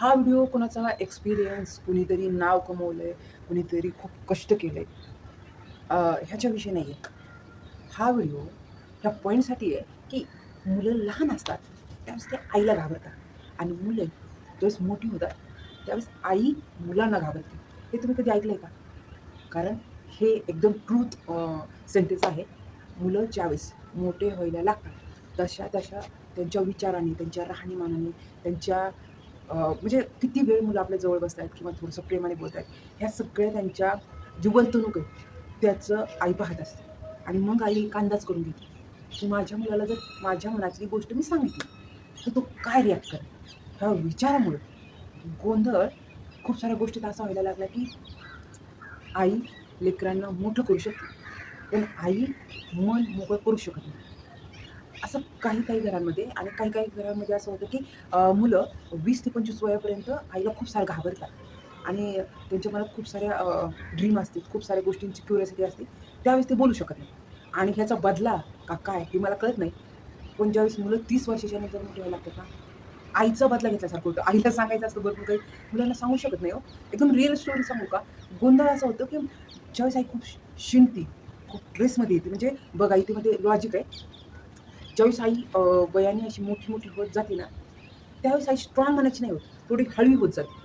हा व्हिडिओ कोणाचा एक्सपिरियन्स कुणीतरी नाव कमवलं आहे कुणीतरी खूप कष्ट केलं आहे ह्याच्याविषयी नाही आहे हा व्हिडिओ ह्या पॉईंटसाठी आहे की मुलं लहान असतात त्यावेळेस ते आईला घाबरतात. आणि मुलं ज्यावेळेस मोठी होतात त्यावेळेस आई मुलांना घाबरते. हे तुम्ही कधी ऐकलं आहे का? कारण हे एकदम ट्रूथ सेंटेन्स आहे. मुलं ज्यावेळेस मोठे व्हायला लागतात तशा तशा त्यांच्या विचाराने त्यांच्या राहणीमानाने त्यांच्या म्हणजे किती वेळ मुलं आपल्या जवळ बसत आहेत किंवा थोडंसं प्रेमाने बोलत आहेत ह्या सगळ्या त्यांच्या जी वर्तणूक आहे त्याचं आई पाहत असते. आणि मग आई एक अंदाज करून घेते की माझ्या मुलाला जर माझ्या मनातली गोष्ट मी सांगितली तर तो काय रिॲक्ट करेल? ह्या विचारामुळं गोंधळ खूप साऱ्या गोष्टीत असा व्हायला लागला की आई लेकरांना मोठं करू शकते. पण आई मन मोकळं करू शकत नाही. असं काही काही घरांमध्ये आणि काही काही घरांमध्ये असं होतं की मुलं वीस ते पंचवीस वयापर्यंत आईला खूप सारं घाबरतात. आणि त्यांच्या मनात खूप साऱ्या ड्रीम असतील खूप साऱ्या गोष्टींची क्युरियोसिटी असते त्यावेळेस ते बोलू शकत नाही. आणि ह्याचा बदला का काय हे मला कळत नाही. पण ज्यावेळेस मुलं तीस वर्षाच्या नंतर मोठे व्हायला लागतात ना आईचा बदला घेतल्यासारखं होतं. आईला सांगायचं असतं भरपूर काही मुलांना सांगू शकत नाही हो. एकदम रिअल स्टोरी सांगू का? गोंधळ असं होतं की ज्यावेळेस आई खूप शिणती खूप ड्रेसमध्ये येते. म्हणजे बघा इथे मध्ये लॉजिक आहे. ज्यावेळेस आई वयाने अशी मोठी मोठी होत जाते ना त्यावेळेस आई स्ट्रॉंग मनाची नाही होत. थोडी हळवी होत जाते.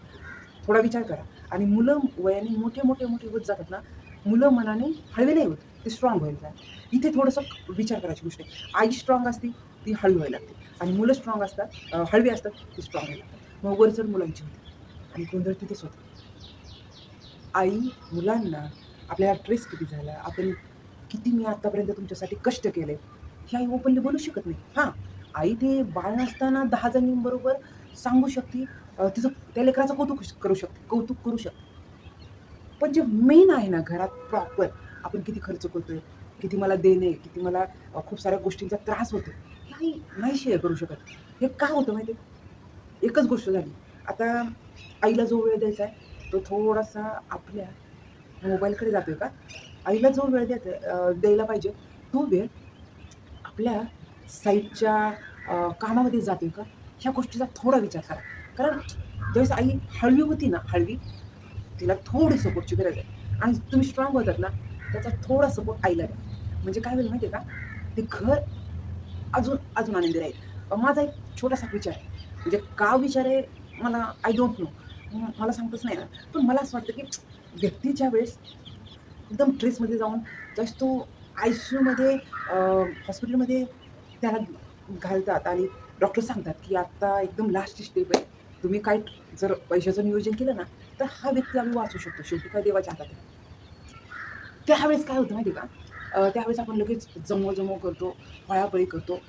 थोडा विचार करा. आणि मुलं वयाने मोठे मोठे मोठे होत जातात ना मुलं मनाने हळवे नाही होत. ते स्ट्रॉंग व्हायला जातात इथे थोडंसं विचार करायची गोष्ट आहे. आई स्ट्रॉंग असते ती हळवी व्हायला लागते. आणि मुलं स्ट्रॉंग असतात हळवी असतात ती स्ट्रॉंग व्हायला लागतात. मग वरचण मुलांची होते. आणि गोंधळ तिथेच होते. आई मुलांना आपल्याला ट्रेस किती झाला आपण किती मी आत्तापर्यंत तुमच्यासाठी कष्ट केले हे आई ओपनली बोलू शकत नाही. हां आई ते बाळ नसताना दहा जणींबरोबर सांगू शकते. तिचं त्या लेकराचं कौतुक करू शकते कौतुक करू शकते. पण जे मेन आहे ना घरात प्रॉपर आपण किती खर्च करतोय किती मला देणे किती मला खूप साऱ्या गोष्टींचा त्रास होतो हे आई नाही शेअर करू शकत. हे का होतं माहिती आहे? एकच गोष्ट झाली. आता आईला जो वेळ द्यायचा आहे तो थोडासा आपल्या मोबाईलकडे जातोय का? आईला जो वेळ द्यायचा द्यायला पाहिजे तो वेळ आपल्या साईडच्या कामामध्ये जातोय का? ह्या गोष्टीचा थोडा विचार करा. कारण ज्यावेळेस आई हळवी होती ना हळवी तिला थोडी सपोर्टची गरज आहे. आणि तुम्ही स्ट्रॉंग होतात ना त्याचा थोडा सपोर्ट आईला द्या. म्हणजे काय होईल माहिती आहे का? ते घर अजून अजून आनंदी राहील. माझा एक छोटासा विचार आहे. म्हणजे का विचार आहे? मला आय डोंट नो मला सांगतच नाही ना पण मला असं वाटतं की व्यक्तीच्या वेळेस एकदम ट्रेसमध्ये जाऊन ज्यावेळेस तो आय सी यूमध्ये हॉस्पिटलमध्ये त्याला घालतात आणि डॉक्टर सांगतात की आत्ता एकदम लास्ट स्टेप आहे. तुम्ही काय जर पैशाचं नियोजन केलं ना तर हा व्यक्ती आम्ही वाचू शकतो. शेवटी काय देवाच्या हातात त्यावेळेस काय होतं माहिती आहे का? त्यावेळेस आपण लगेच जमव जमव करतो पळापळी करतो.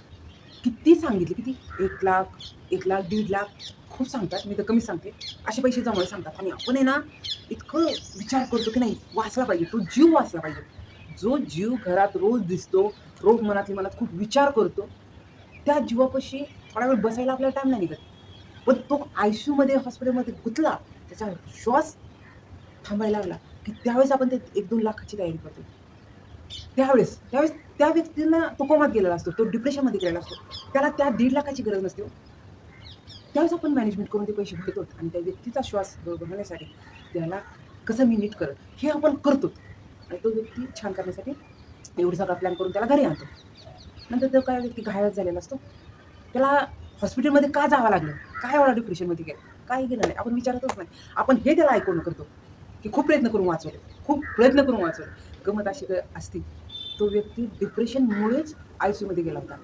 किती सांगितले किती? एक लाख एक लाख दीड लाख खूप सांगतात. मी तर कमी सांगते. असे पैसे जमवायला सांगतात. आणि आपण आहे ना इतकं विचार करतो की नाही वाचला पाहिजे. तो जीव वाचला पाहिजे. जो जीव घरात रोज दिसतो रोज मनातली मनात खूप विचार करतो त्या जीवापाशी थोडा वेळ बसायला आपल्याला टाईम नाही निघत. पण तो आय सी यूमध्ये हॉस्पिटलमध्ये गुतला त्याचा श्वास थांबायला लागला की त्यावेळेस आपण ते एक दोन लाखाची तयारी करतो. त्यावेळेस त्यावेळेस त्या व्यक्तीला तो कोमात गेलेला असतो तो डिप्रेशनमध्ये गेलेला असतो. त्याला त्या दीड लाखाची गरज नसते हो. त्यावेळेस आपण मॅनेजमेंट करून ते पैसे भरतो आणि त्या व्यक्तीचा श्वास बरोबर त्याला कसं मी नीट करत हे आपण करतो. आणि तो व्यक्ती छान करण्यासाठी एवढं सगळा प्लॅन करून त्याला घरी आणतो. नंतर तो काय व्यक्ती घायच झालेला असतो. त्याला हॉस्पिटलमध्ये का जावं लागलं? काय एवढा डिप्रेशनमध्ये गेलं? काही गेलं नाही. आपण विचारतच नाही. आपण हे त्याला ऐकून करतो की खूप प्रयत्न करून वाचवले. खूप प्रयत्न करून वाचवले. गमत अशी असती. तो व्यक्ती डिप्रेशनमुळेच आय सी यूमध्ये गेला होता.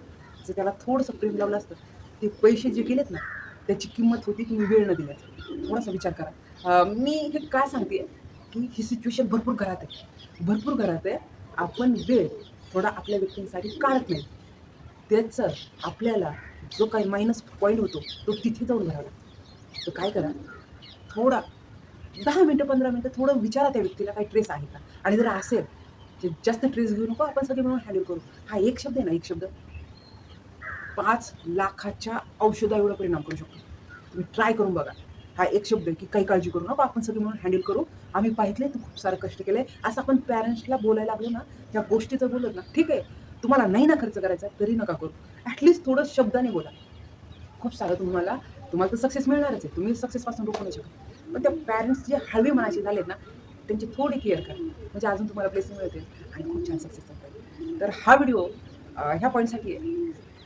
जर त्याला थोडंसं प्रेम लावलं असतं ते पैसे जे गेलेत ना त्याची किंमत होती की मी वेळ न दिल्यात. थोडासा विचार करा. मी हे काय सांगते की ही सिच्युएशन भरपूर घरात आहे. भरपूर घरात आहे. आपण वेळ थोडा आपल्या व्यक्तींसाठी काढत नाही. त्याचं आपल्याला जो काही मायनस पॉईंट होतो तो तिथे जाऊन घरावा लागतो. तर काय करा? थोडा दहा मिनटं पंधरा मिनटं थोडं विचारा त्या व्यक्तीला काही ट्रेस आहे का? आणि जर असेल तर जास्त ट्रेस घेऊ नको. आपण सगळे मिळून हँडल करू. हा एक शब्द आहे ना एक शब्द. पाच लाखाच्या औषधा एवढा परिणाम करू शकतो. तुम्ही ट्राय करून बघा. हा एक शब्द आहे की काही काळजी करू नका आपण सगळी म्हणून हँडल करू. आम्ही पाहितले तू खूप सारं कष्ट केलंय. असं आपण पॅरेंट्सला बोलायला लागलो ना त्या गोष्टीचं बोलत ना ठीक आहे तुम्हाला नाही ना खर्च करायचा तरी नका करू. ॲटलिस्ट थोडं शब्दाने बोला. खूप सारं तुम्हाला तुम्हाला तर सक्सेस मिळणारच आहे. तुम्ही सक्सेसपासून रोखू नाही शकत. पण त्या पॅरेंट्स जे हळवे मनाचे झालेत ना त्यांची थोडी केअर करा. म्हणजे अजून तुम्हाला ब्लेसिंग मिळतील आणि खूप छान सक्सेस होतात तर हा व्हिडिओ ह्या पॉईंटसाठी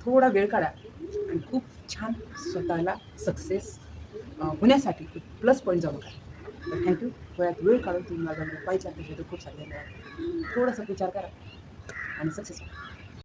थोडा वेळ काढा आणि खूप छान स्वतःला सक्सेस होण्यासाठी एक प्लस पॉईंट जाऊ नका तर थँक्यू वेळात वेळ काढून तुम्ही माझा पाहिजे असेल खूप सारे धन्यवाद. थोडासा विचार करा. आणि सक्सेस